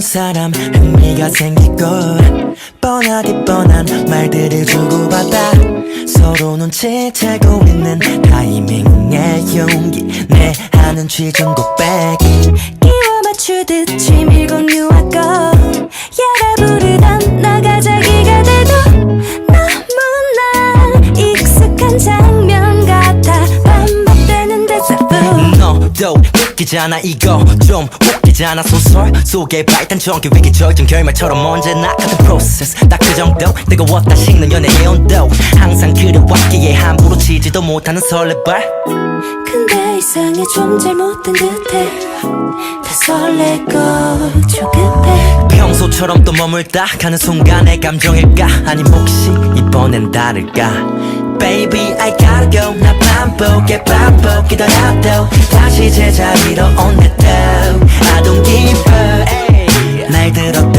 사람 흥미가 생기고 뻔하디 뻔한 말들을 주고받아 서로 눈치채고 있는 타이밍의 용기 내 하는 취중 고백 끼워 맞추듯 치밀고 유하 너도 웃기잖아 이거 좀 웃기잖아. 소설 속의 발단정기 위기적인 결말처럼 언제나 같은 프로세스 딱 그 정도? 뜨거웠다 식는 연애의 온도. 항상 그려왔기에 함부로 치지도 못하는 설레발. 근데 이상해 좀 잘못된 듯해. 다 설레고 조급해. 평소처럼 또 머물다 가는 순간의 감정일까? 아님 혹시 이번엔 다를까 Baby I gotta go 나 반복해 반복이더라도 다시 제자리로 온대도 I don't give up 날 들었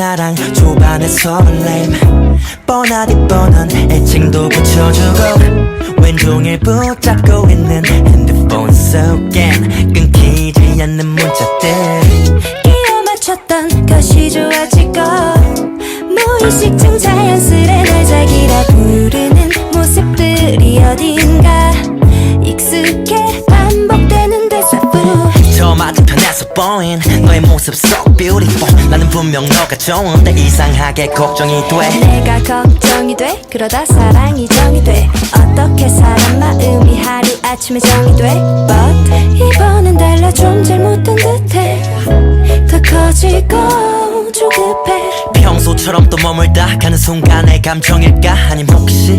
사랑 초반의 설렘 뻔하디 뻔한 애칭도 붙여주고 왼종일 붙잡고 있는 핸드폰 속엔 끊기지 않는 문자들. 끼워 맞췄던 것이 좋아지고 무의식 중 자연스레 날 자기라 부르는 모습들이 어딘가 보인 너의 모습 so beautiful. 나는 분명 너가 좋은데 이상하게 걱정이 돼. 내가 걱정이 돼? 그러다 사랑이 정이 돼. 어떻게 사람 마음이 하루 아침에 정이 돼? But 이번엔 달라 좀 잘못된 듯해. 더 커지고 조급해. 평소처럼 또 머물다 가는 순간의 감정일까? 아님 혹시?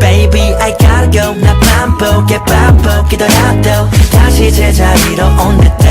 Baby I gotta go. 나 반복해 반복이더라도 다시 제자리로 온대도